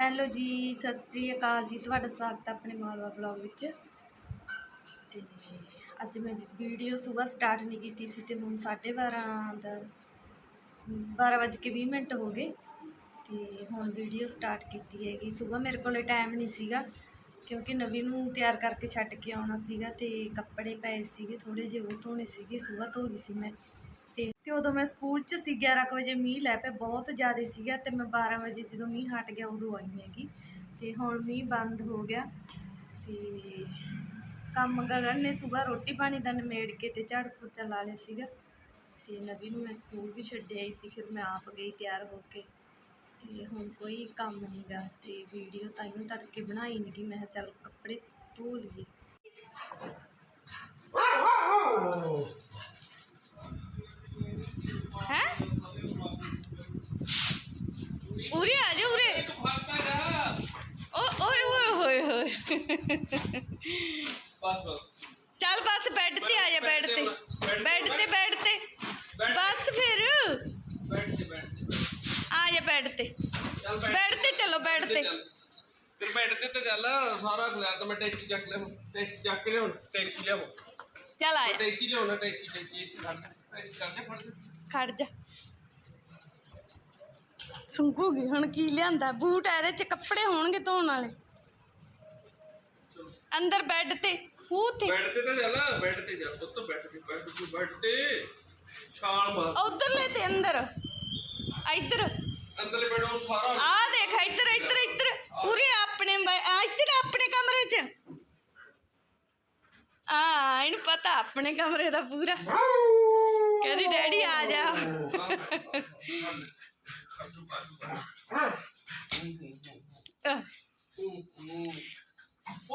Hello ਜੀ, ਸਤਿ ਸ੍ਰੀ ਅਕਾਲ ਜੀ। ਤੁਹਾਡਾ ਸਵਾਗਤ ਹੈ ਆਪਣੇ ਮਾਲਵਾ ਬਲੌਗ ਵਿੱਚ। ਤੇ ਅੱਜ ਮੈਂ ਵੀਡੀਓ ਸਵੇਰ ਸਟਾਰਟ ਨਹੀਂ ਕੀਤੀ ਸੀ ਤੇ ਹੁਣ 12:30 ਦਾ 12:20 ਮਿੰਟ ਹੋ ਗਏ। ਤੇ ਹੁਣ ਵੀਡੀਓ ਸਟਾਰਟ ਕੀਤੀ ਹੈਗੀ। ਸਵੇਰ ਮੇਰੇ ਕੋਲੇ ਟਾਈਮ ਨਹੀਂ ਸੀਗਾ, ਕਿਉਂਕਿ ਨਵੀਂ ਨੂੰ ਤਿਆਰ ਕਰਕੇ ਛੱਡ ਕੇ ਆਉਣਾ ਸੀਗਾ ਤੇ ਕੱਪੜੇ ਪਏ ਸੀਗੇ ਥੋੜੇ ਜਿਹੇ ਉਹ ਧੋਣੇ ਸੀਗੇ ਸਵੇਰ ਧੋ ਗਈ ਸੀ ਮੈਂ। ਤੇ ਉਦੋਂ ਮੈਂ ਸਕੂਲ 'ਚ ਸੀ 11 ਕੁ ਵਜੇ ਮੀਂਹ ਲੈ ਪਿਆ, ਬਹੁਤ ਜ਼ਿਆਦਾ ਸੀਗਾ ਤੇ ਮੈਂ 12 ਵਜੇ ਜਦੋਂ ਮੀਂਹ ਹਟ ਗਿਆ ਉਦੋਂ ਆਈ ਹੈਗੀ। ਤੇ ਹੁਣ ਮੀਂਹ ਬੰਦ ਹੋ ਗਿਆ ਤੇ ਕੰਮ ਗਗਨ ਨੇ ਸਵੇਰ ਰੋਟੀ ਪਾਣੀ ਦਾ ਨਿਮੇੜ ਕੇ ਤੇ ਝਾੜੂ ਪੋਚਾ ਲਾ ਲਿਆ ਸੀਗਾ। ਤੇ ਨਵੀ ਨੂੰ ਮੈਂ ਸਕੂਲ ਵੀ ਛੱਡ ਆਈ ਸੀ, ਫਿਰ ਮੈਂ ਆਪ ਗਈ ਤਿਆਰ ਹੋ ਕੇ। ਤੇ ਹੁਣ ਕੋਈ ਕੰਮ ਨਹੀਂਗਾ ਤੇ ਵੀਡੀਓ ਤਾਂ ਇਹਨੂੰ ਤੜਕੇ ਬਣਾਈ ਨਹੀਂ ਮੈਂ ਕਿਹਾ ਚੱਲ ਕੱਪੜੇ ਧੋ ਲਈਏ ਹੈ ਉਰੇ ਆ ਜਾ ਉਰੇ ਓ ਓਏ ਓਏ ਹੋਏ ਹੋਏ ਬਸ ਬਸ। ਚੱਲ ਬਸ ਬੈੱਡ ਤੇ ਆ ਜਾ ਬੈੱਡ ਤੇ ਬੈੱਡ ਤੇ ਬੈੱਡ ਤੇ ਬਸ ਫਿਰ। ਤੇ ਤੇ ਆ ਜਾ ਬੈੱਡ ਤੇ। ਚੱਲ ਬੈੱਡ ਤੇ ਚਲੋ ਬੈੱਡ ਤੇ। ਤੇ ਬੈਠ ਤੇ ਤੇ ਚੱਲ ਸਾਰਾ ਖਿਲਾਰ ਤਾਂ ਮੈਂ ਟੈਕਸੀ ਚੱਕ ਲਿਆ ਟੈਕਸੀ ਚੱਕ ਕੇ ਲਿਆਉਂ ਟੈਕਸੀ ਲਿਆਉਂ ਚੱਲ ਆ ਟੈਕਸੀ ਲਿਆਉਣਾ ਟੈਕਸੀ ਟੈਕਸੀ ਖੜ ਜਾ ਖੜ ਜਾ ਸੁੰਕੂਗੀ ਹੁਣ ਕੀ ਲਿਆਂਦਾ? ਬੂਟ ਇਹਦੇ ਚ ਕੱਪੜੇ ਹੋਣਗੇ ਧੋਣ ਵਾਲੇ। ਅੰਦਰ ਬੈੱਡ ਤੇ ਉਹ ਤੇ ਬੈਠ ਤੇ ਤੇ ਚੱਲ ਬੈਠ ਤੇ ਜਾ ਪੁੱਤ ਬੈਠ ਤੇ ਬੈਠ ਤੇ ਬੈਠ ਤੇ ਛਾਲ ਮਾਰ ਉਧਰਲੇ ਤੇ ਅੰਦਰ ਇੱਧਰ ਅੰਦਰਲੇ ਬੈਠੋ ਸਾਰਾ ਆ ਦੇਖ ਇੱਧਰ ਇੱਧਰ ਇੱਧਰ ਪੂਰੇ ਆਪਣੇ ਬ- ਆ ਇੱਧਰ ਆਪਣੇ ਕਮਰੇ 'ਚ ਆ ਇਹਨੂੰ ਪਤਾ ਆਪਣੇ ਕਮਰੇ ਦਾ ਪੂਰਾ ਕਹਿੰਦੀ ਡੈਡੀ ਆ ਜਾ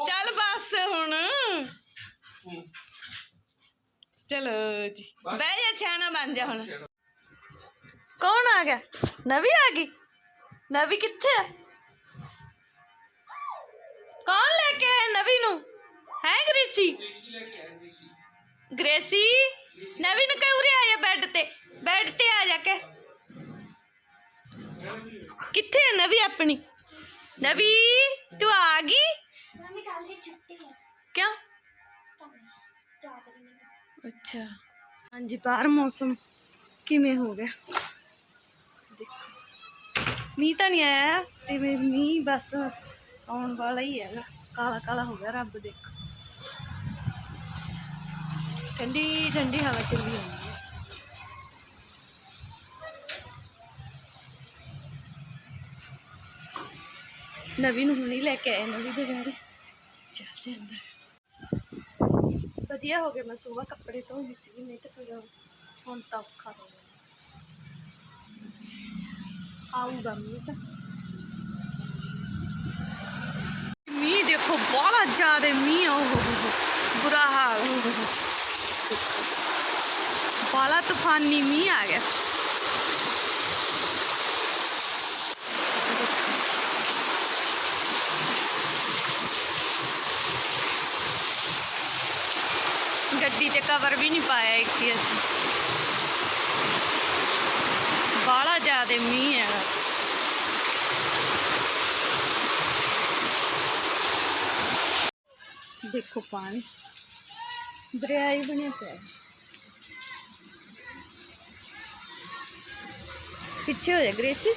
ਚੱਲ ਬਸ ਹੁਣ ਚਲੋ ਜੀ ਬਹਿ ਜਾ ਛਾਣਾ ਬਣ ਜਾ ਹੁਣ। ਕੌਣ ਆ ਗਿਆ? ਨਵੀ ਆ ਗਈ? ਨਵੀ ਕਿੱਥੇ ਕੌਣ ਲੈ ਕੇ ਆਇਆ ਨਵੀ ਨੂੰ? ਹੈ ਗ੍ਰੇਸੀ? ਗ੍ਰੇਸੀ? ਨਵੀ ਨੂੰ ਕਹਿ ਉਰੇ ਆ ਜਾ ਬੈੱਡ ਤੇ। ਬੈੱਡ ਤੇ ਆ ਜਾ ਕੇ ਕਿੱਥੇ ਹੈ ਨਵੀ ਆਪਣੀ? ਨਵੀ ਤੂੰ ਆ ਗਈ? ਮੰਮੀ ਕੱਲ ਦੀ ਛੁੱਟੀ ਹੈ। ਕਿਉਂ? ਅੱਛਾ। ਹਾਂਜੀ, ਬਾਹਰ ਮੌਸਮ ਕਿਵੇਂ ਹੋ ਗਿਆ? ਦੇਖੋ। ਮੀਂਹ ਤਾਂ ਨਹੀਂ ਆਇਆ ਤੇ ਵੀ ਮੀਂਹ ਬਸ ਆਉਣ ਵਾਲਾ ਹੀ ਹੈਗਾ। ਕਾਲਾ ਕਾਲਾ ਹੋ ਗਿਆ ਰੱਬ ਦੇਖੋ ਠੰਡੀ ਠੰਡੀ ਹਵਾ ਚੱਲੀ ਜਾਂਦੀ ਹੈ। ਨਵੀਂ ਨੂੰ ਹੁਣੀ ਲੈ ਕੇ ਆਏ, ਨਵੀ ਦੇ ਘਰ ਚੱਲਦੇ ਅੰਦਰ। ਵਧੀਆ ਹੋ ਗਿਆ ਮੈਂ ਸੁਬਾ ਕੱਪੜੇ ਧੋਂਦੀ ਸੀ, ਨਹੀਂ ਤਾਂ ਫਿਰ ਹੁਣ ਤਾਂ ਔਖਾ ਹੋ ਗਿਆ। ਆਊਗਾ ਮੀਂਹ ਤਾਂ। ਮੀਂਹ ਦੇਖੋ ਬੜਾ ਜ਼ਿਆਦਾ ਮੀਂਹ ਆ, ਉਹ ਹੋ ਹੋ ਬੁਰਾ ਹਾਲ ਹੋ ਹੋ ਬੜਾ ਤੂਫਾਨੀ ਮੀਂਹ ਆ ਗਿਆ। ਗੱਡੀ ਤੇ ਕਵਰ ਵੀ ਨਹੀਂ ਪਾਇਆ ਇੱਕ ਅਸੀਂ। ਬਾਹਲਾ ਜ਼ਿਆਦਾ ਮੀਂਹ ਹੈਗਾ ਦੇਖੋ ਪਾਣੀ। ਦਰਿਆ ਹੀ ਬਣਿਆ ਪਿਆ। ਪਿੱਛੇ ਹੋ ਜਾ ਗ੍ਰੇਸੀ।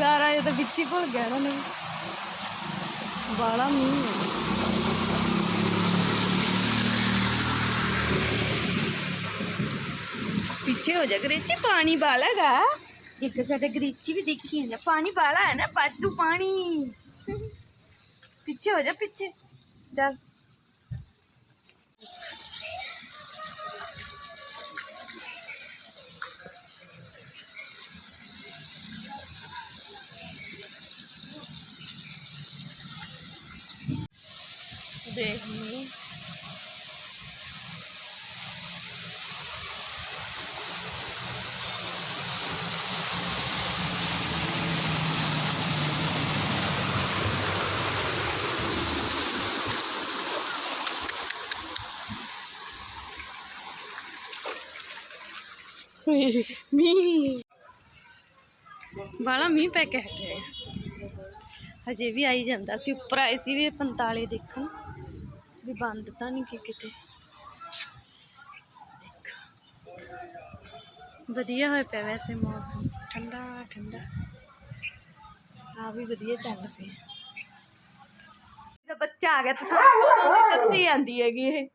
ਗਾਰਾ ਇਹ ਤਾਂ ਵਿੱਚ ਹੀ ਭੁੱਲ ਗਿਆ ਨਾ। ਨਹੀਂ ਬਾਲਾ ਮੀਂਹ ਹੈ ਪਿੱਛੇ ਹੋ ਜਾ ਗਰੇਚੀ, ਪਾਣੀ ਬਾਲਾਗਾ ਇੱਕ ਸਾਡੇ ਗਰੇਚੀ ਵੀ ਦੇਖੀ ਜਾਂਦਾ। ਪਾਣੀ ਬਾਲਾ ਹੈ ਨਾ ਪਾਤੂ ਪਾਣੀ। ਪਿੱਛੇ ਹੋ ਜਾ, ਪਿੱਛੇ। ਚੱਲ। ਦੇਖ ਦੇਖਣੀ ਮੀ ਬਾਲਾ ਮੀ ਪੈ ਕੇ ਹਟਿਆ। ਹਜੇ ਵੀ ਆਈ ਜਾਂਦਾ ਸੀ, ਉੱਪਰ ਆਏ ਸੀ ਵੀ 45 ਦੇਖਣ। ਵੀ ਬੰਦ ਤਾਂ ਨਹੀਂ ਕਿ ਕਿਤੇ। ਵਧੀਆ ਹੋਇਆ ਪਿਆ ਵੈਸੇ ਮੌਸਮ। ਠੰਡਾ ਠੰਡਾ। ਆ ਵੀ ਵਧੀਆ ਚੱਲ ਪਿਆ। ਇਹਦਾ ਬੱਚਾ ਆ ਗਿਆ ਤਾਂ ਸਾਨੂੰ ਦੱਸੀ ਜਾਂਦੀ ਹੈਗੀ ਇਹ।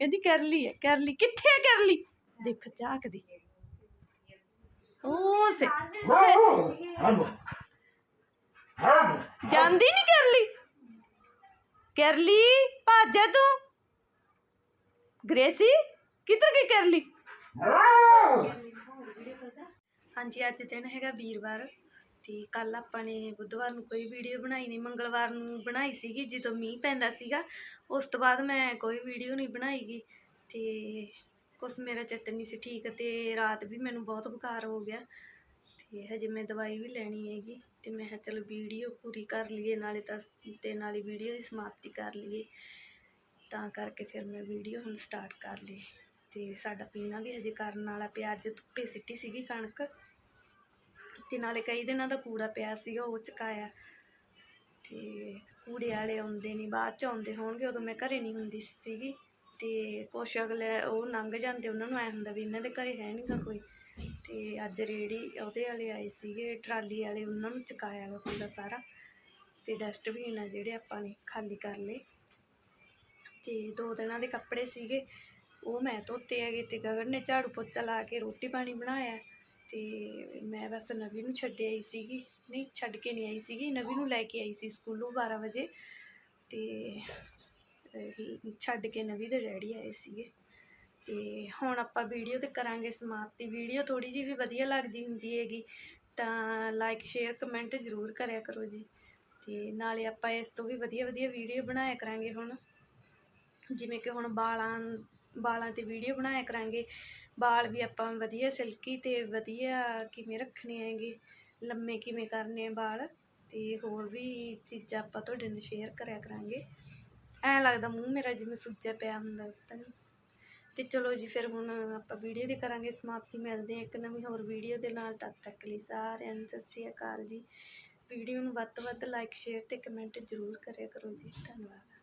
ਕਹਿੰਦੀ ਕਰ ਲਈ ਹੈ ਕਰ ਲਈ। ਕਿੱਥੇ ਕਰ ਲਈ? ਦੇਖ ਝਾਕਦੀ ਉਹ ਸੇ ਜਾਂਦੀ ਨਹੀਂ ਕਰ ਲਈ? ਕਰ ਭੱਜ ਤੂੰ? ਗ੍ਰੇਸੀ, ਕਿੱਧਰ ਗਈ ਕਰ ਹਾਂਜੀ, ਅੱਜ ਦਿਨ ਹੈਗਾ ਵੀਰਵਾਰ ਤੇ ਕੱਲ ਆਪਾਂ ਨੇ ਬੁੱਧਵਾਰ ਨੂੰ ਕੋਈ ਵੀਡੀਓ ਬਣਾਈ ਨਹੀਂ, ਮੰਗਲਵਾਰ ਨੂੰ ਬਣਾਈ ਸੀਗੀ, ਜਦੋਂ ਮੀਂਹ ਪੈਂਦਾ ਸੀਗਾ, ਉਸ ਤੋਂ ਬਾਅਦ ਮੈਂ ਕੋਈ ਵੀਡੀਓ ਨਹੀਂ ਬਣਾਈਗੀ ਤੇ ਕੁਛ ਮੇਰਾ ਚਿੱਤ ਨਹੀਂ ਸੀ ਠੀਕ ਤੇ ਰਾਤ ਵੀ ਮੈਨੂੰ ਬਹੁਤ ਬੁਖਾਰ ਹੋ ਗਿਆ। ਤੇ ਹਜੇ ਮੈਂ ਦਵਾਈ ਵੀ ਲੈਣੀ ਹੈਗੀ ਤੇ ਮੈਂ ਕਿਹਾ ਚਲ ਵੀਡੀਓ ਪੂਰੀ ਕਰ ਲਈਏ, ਨਾਲੇ ਤਾਂ ਤੇ ਨਾਲੇ ਵੀਡੀਓ ਦੀ ਸਮਾਪਤੀ ਕਰ ਲਈਏ। ਤਾਂ ਕਰਕੇ ਫਿਰ ਮੈਂ ਵੀਡੀਓ ਹੁਣ ਸਟਾਰਟ ਕਰ ਲਈ। ਤੇ ਸਾਡਾ ਪੀਣਾ ਵੀ ਹਜੇ ਕਰਨ ਵਾਲਾ ਪਿਆ, ਅੱਜ ਧੁੱਪੇ ਸਿੱਟੀ ਸੀਗੀ ਕਣਕ। ਤੇ ਨਾਲੇ ਕਈ ਦਿਨਾਂ ਦਾ ਕੂੜਾ ਪਿਆ ਸੀਗਾ, ਉਹ ਚਕਾਇਆ। ਤੇ ਕੂੜੇ ਵਾਲੇ ਆਉਂਦੇ ਨਹੀਂ ਬਾਅਦ ਚ ਆਉਂਦੇ ਹੋਣਗੇ, ਉਦੋਂ ਮੈਂ ਘਰੇ ਨਹੀਂ ਹੁੰਦੀ ਸੀਗੀ। ਤੇ ਕੁਛ ਅਗਲੇ ਉਹ ਲੰਘ ਜਾਂਦੇ, ਉਹਨਾਂ ਨੂੰ ਐ ਹੁੰਦਾ ਵੀ ਇਹਨਾਂ ਦੇ ਘਰੇ ਹੈ ਨਹੀਂਗਾ ਕੋਈ। ਤੇ ਅੱਜ ਰੇੜੀ ਉਹਦੇ ਵਾਲੇ ਆਏ ਸੀਗੇ, ਟਰਾਲੀ ਵਾਲੇ, ਉਹਨਾਂ ਨੂੰ ਚਕਾਇਆ ਵਾ ਕੂੜਾ ਸਾਰਾ ਤੇ ਡਸਟਬਿਨ ਆ ਜਿਹੜੇ ਆਪਾਂ ਨੇ ਖਾਲੀ ਕਰ ਲਏ। ਤੇ ਦੋ ਦਿਨਾਂ ਦੇ ਕੱਪੜੇ ਸੀਗੇ, ਉਹ ਮੈਂ ਧੋਤੇ ਹੈਗੇ ਤੇ ਗਗਨ ਨੇ ਝਾੜੂ ਪੋਚਾ ਲਾ ਕੇ ਰੋਟੀ ਪਾਣੀ ਬਣਾਇਆ ਤੇ ਮੈਂ ਬਸ ਨਵੀ ਨੂੰ ਛੱਡ ਆਈ ਸੀਗੀ। ਨਹੀਂ, ਛੱਡ ਕੇ ਨਹੀਂ ਆਈ ਸੀਗੀ, ਨਵੀ ਨੂੰ ਲੈ ਕੇ ਆਈ ਸੀ ਸਕੂਲੋਂ 12 ਵਜੇ ਤੇ ਛੱਡ ਕੇ ਨਵੀ ਦੇ ਡੈਡੀ ਆਏ ਸੀਗੇ। ਤੇ ਹੁਣ ਆਪਾਂ ਵੀਡੀਓ ਤੇ ਕਰਾਂਗੇ ਸਮਾਪਤੀ। ਵੀਡੀਓ ਥੋੜੀ ਜਿਹੀ ਵੀ ਵਧੀਆ ਲੱਗਦੀ ਹੁੰਦੀ ਹੈਗੀ, ਤਾਂ ਲਾਈਕ ਸ਼ੇਅਰ ਕਮੈਂਟ ਜ਼ਰੂਰ ਕਰਿਆ ਕਰੋ ਜੀ। ਤੇ ਨਾਲੇ ਆਪਾਂ ਇਸ ਤੋਂ ਵੀ ਵਧੀਆ ਵਧੀਆ ਵੀਡੀਓ ਬਣਾਇਆ ਕਰਾਂਗੇ ਹੁਣ। ਜਿਵੇਂ ਕਿ ਹੁਣ ਬਾਲਾਂ ਬਾਲਾਂ ਤੇ ਵੀਡੀਓ ਬਣਾਇਆ ਕਰਾਂਗੇ। ਬਾਲ ਵੀ ਆਪਾਂ ਵਧੀਆ ਸਿਲਕੀ ਤੇ ਵਧੀਆ ਕਿਵੇਂ ਰੱਖਣੇ ਹੈਗੇ, ਲੰਮੇ ਕਿਵੇਂ ਕਰਨੇ ਆ ਬਾਲ, ਤੇ ਹੋਰ ਵੀ ਚੀਜ਼ਾਂ ਆਪਾਂ ਤੁਹਾਡੇ ਨਾਲ ਸ਼ੇਅਰ ਕਰਿਆ ਕਰਾਂਗੇ। ਐਂ ਲੱਗਦਾ ਮੂੰਹ ਮੇਰਾ ਜਿਵੇਂ ਸੁੱਜਿਆ ਪਿਆ ਹੁੰਦਾ ਤਾਂ ਤੇ ਚਲੋ ਜੀ, ਫਿਰ ਹੁਣ ਆਪਾਂ ਵੀਡੀਓ ਦੀ ਕਰਾਂਗੇ ਸਮਾਪਤੀ। ਮਿਲਦੇ ਹਾਂ ਇੱਕ ਨਵੀਂ ਹੋਰ ਵੀਡੀਓ ਦੇ ਨਾਲ। ਤਦ ਤੱਕ ਲਈ ਸਾਰਿਆਂ ਨੂੰ ਸਤਿ ਸ਼੍ਰੀ ਅਕਾਲ ਜੀ। ਵੀਡੀਓ ਨੂੰ ਵੱਧ ਤੋਂ ਵੱਧ ਲਾਈਕ ਸ਼ੇਅਰ ਤੇ ਕਮੈਂਟ ਜ਼ਰੂਰ ਕਰਿਆ ਕਰੋ ਜੀ। ਧੰਨਵਾਦ।